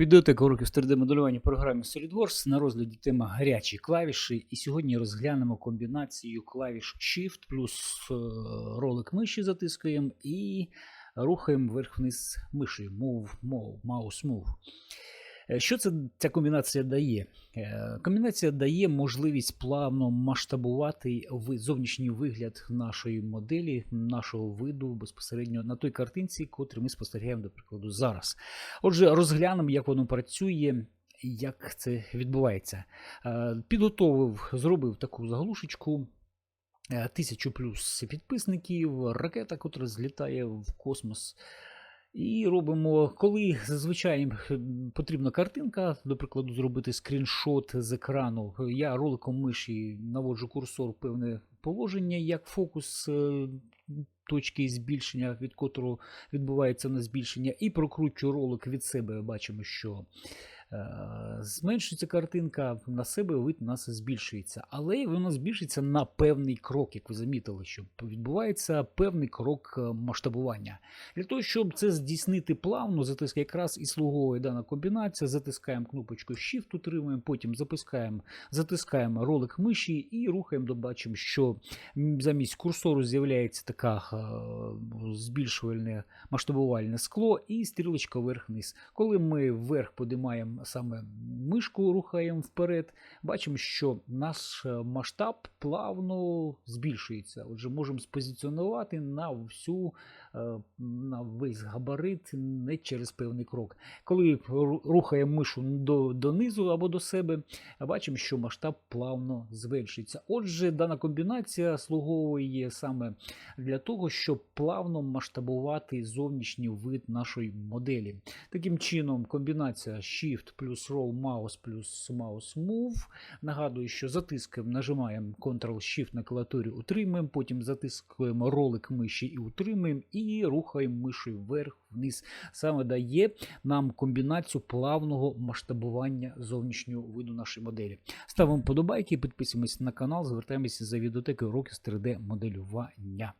Відеотека уроків з 3D-моделювання в програмі SolidWorks на розгляді тема гарячі клавіші. І сьогодні розглянемо комбінацію клавіш Shift плюс е, ролик миші затискуємо і рухаємо вверх-вниз мишею Move, Move, Mouse Move. Е, Що це, ця комбінація дає? Е, Комбінація дає можливість плавно масштабувати зовнішній вигляд нашої моделі, нашого виду безпосередньо на той картинці, котру ми спостерігаємо, до прикладу, зараз. Отже, розглянемо, як воно працює. Як це відбувається? Е, Підготовив, зробив таку заглушечку. Тисячу плюс підписників, ракета, котра злітає в космос. І робимо, коли зазвичай потрібна картинка, до прикладу, зробити скріншот з екрану. Я роликом миші наводжу курсор певне положення, як фокус е, точки збільшення, від котрого відбувається на збільшення, і прокручу ролик від себе. Бачимо, що зменшується картинка, на себе вид у нас збільшується. Але воно збільшується на певний крок, як ви замітили, що відбувається певний крок е, масштабування. Для того, щоб це здійснити плавно, затиск якраз і слуговує дана комбінація. Затискаємо кнопочку Shift, утримуємо, потім запускаємо, затискаємо ролик миші і рухаємо, добачимо, що замість курсору з'являється така е, збільшувальне масштабувальне скло і стрілочка вверх-вниз. Коли ми вверх подимаємо саме мишку, рухаємо вперед, бачимо, що наш е, масштаб плавно збільшується. Отже, можемо спозиціонувати на всю е, на весь габарит не через певний крок. Коли рухаємо мишу до, донизу або до себе, бачимо, що масштаб плавно зменшується. Отже, дана комбінація слуговує саме для того, щоб плавно масштабувати зовнішній вид нашої моделі. Таким чином, комбінація Shift плюс Roll Mouse плюс Mouse Move. Нагадую, що затискаємо, нажимаємо Ctrl-Shift на клавіатурі, утримуємо, потім затискуємо ролик миші і утримуємо, і рухаємо мишею вверх-вниз. Саме дає нам комбінацію плавного масштабування зовнішнього виду нашої моделі. Ставимо подобайки, підписуємося на канал, звертаємося за відеотекою уроків з 3D моделювання.